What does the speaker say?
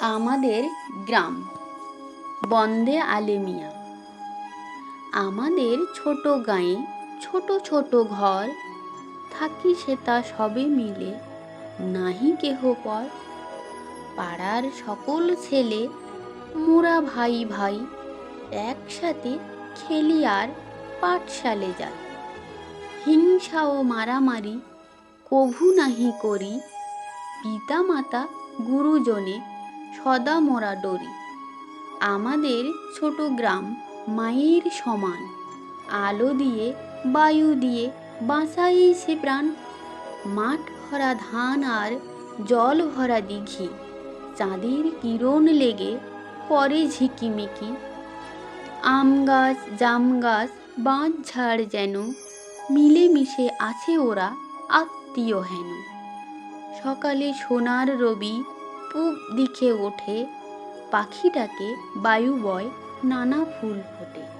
আমাদের গ্রাম। বন্দে আলেমিয়া আমাদের ছোট গাঁয়ে ছোট ছোট ঘর। থাকি সেটা সবে মিলে, নাহি কেহ পর। পাড়ার সকল ছেলে, মোরা ভাই ভাই, একসাথে খেলি আর পাঠশালে যাই। হিংসা ও মারামারি কভু নাহি করি। পিতা মাতা গুরুজনে সদা মোরা ডরি। আমাদের ছোট গ্রাম মায়ের সমান। আলো দিয়ে, বায়ু দিয়ে বাঁচাই সে প্রাণ। মাঠ ভরা ধান আর জল ভরা দিঘি। চাঁদের কিরণ লেগে করে ঝিকিমিকি। আম গাছ, জাম গাছ, বাঁধ ঝাড় যেন মিলেমিশে আছে ওরা আত্মীয় হেন। সকালে সোনার রবি পূব দিকে ওঠে পাখিটাকে বায়ু বয় নানা ফুল ফোটে।